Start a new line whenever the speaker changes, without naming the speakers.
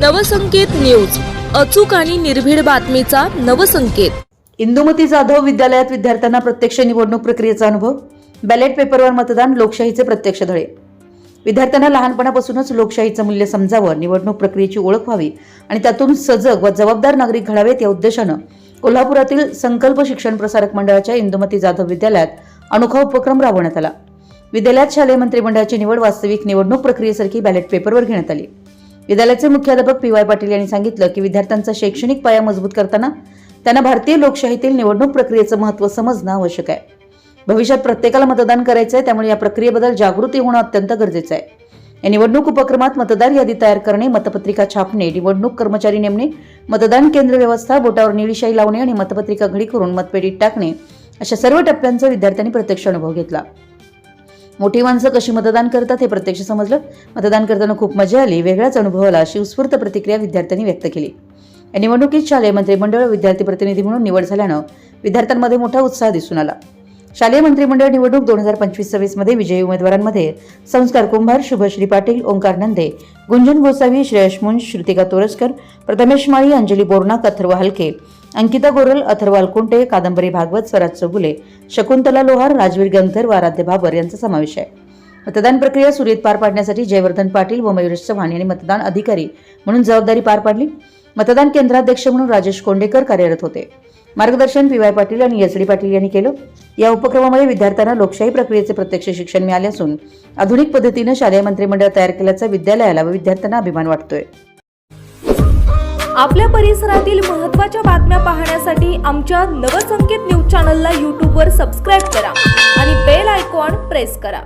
Navsanket news. अचूक आणि निर्भीड बातमीचा नवसंकेत.
इंदुमती जाधव विद्यालयात विद्यार्थ्यांना प्रत्यक्ष निवडणूक प्रक्रियेचा अनुभव. बॅलेट पेपरवर मतदान लोकशाहीचे प्रत्यक्ष धडे विद्यार्थ्यांना लहानपणापासूनच लोकशाहीचं मूल्य समजावं निवडणूक प्रक्रियेची ओळख व्हावी आणि त्यातून सजग व जबाबदार नागरिक घडावेत या उद्देशानं कोल्हापुरातील संकल्प शिक्षण प्रसारक मंडळाच्या इंदुमती जाधव विद्यालयात अनोखा उपक्रम राबवण्यात आला. विद्यालयात शालेय मंत्रिमंडळाची निवड वास्तविक निवडणूक प्रक्रियेसारखी बॅलेट पेपरवर घेण्यात आली. विद्यालयाचे मुख्याध्यापक पी वाय पाटील यांनी सांगितलं की विद्यार्थ्यांचा शैक्षणिक पाया मजबूत करताना त्यांना भारतीय लोकशाहीतील निवडणूक प्रक्रियेचं महत्त्व समजणं आवश्यक आहे. भविष्यात प्रत्येकाला मतदान करायचं आहे त्यामुळे या प्रक्रियेबद्दल जागृती होणं अत्यंत गरजेचं आहे. या निवडणूक उपक्रमात मतदार यादी तयार करणे मतपत्रिका छापणे निवडणूक कर्मचारी नेमणे मतदान केंद्र व्यवस्था बोटावर निळीशाही लावणे आणि मतपत्रिका घडी करून मतपेटीत टाकणे अशा सर्व टप्प्यांचा विद्यार्थ्यांनी प्रत्यक्ष अनुभव घेतला. मोठी माणसं कशी मतदान करतात हे प्रत्यक्ष समजलं? मतदान करताना खूप मजा आली. वेगळ्याच अनुभवाला अशी उत्स्फूर्त प्रतिक्रिया विद्यार्थ्यांनी व्यक्त केली. या निवडणुकीत शालेय मंत्रिमंडळ विद्यार्थी प्रतिनिधी म्हणून निवड झाल्यानं विद्यार्थ्यांमध्ये मोठा उत्साह दिसून आला. शालेय मंत्रिमंडळ निवडणूक दोन हजार पंचवीस सव्वीसमध्ये विजयी उमेदवारांमध्ये. संस्कार कुंभार शुभश्री पाटील ओंकार नंदे गुंजन गोसावी श्रेयश मुंज श्रुतिका तोरसकर प्रथमेश माळी अंजली बोरनाक अथर्व हलके अंकिता गोरल अथर्व अलकुंटे कादंबरी भागवत स्वराज चौगुले शकुंतला लोहार राजवीर गंधर व आराध्य बाबर यांचा समावेश आहे. मतदान प्रक्रिया सुरळीत पार पाडण्यासाठी जयवर्धन पाटील व मयुरेश चव्हाण यांनी मतदान अधिकारी म्हणून जबाबदारी पार पाडली. मतदान केंद्राध्यक्ष म्हणून राजेश कोंडेकर कार्यरत होते. मार्गदर्शन पी वाय पाटील आणि एस डी पाटील यांनी केलं. या उपक्रमामध्ये विद्यार्थ्यांना लोकशाही प्रक्रियेचे प्रत्यक्ष शिक्षण मिळाले असून आधुनिक पद्धतीनं शालेय मंत्रिमंडळ तयार केल्याचा विद्यालयाला व विद्यार्थ्यांना अभिमान वाटतोय.
आपल्या परिसरातील महत्त्वाच्या बातम्या पाहण्यासाठी आमच्या नवसंकेत न्यूज चॅनलला यूट्यूबवर सबस्क्राईब करा आणि बेल आयकॉन प्रेस करा.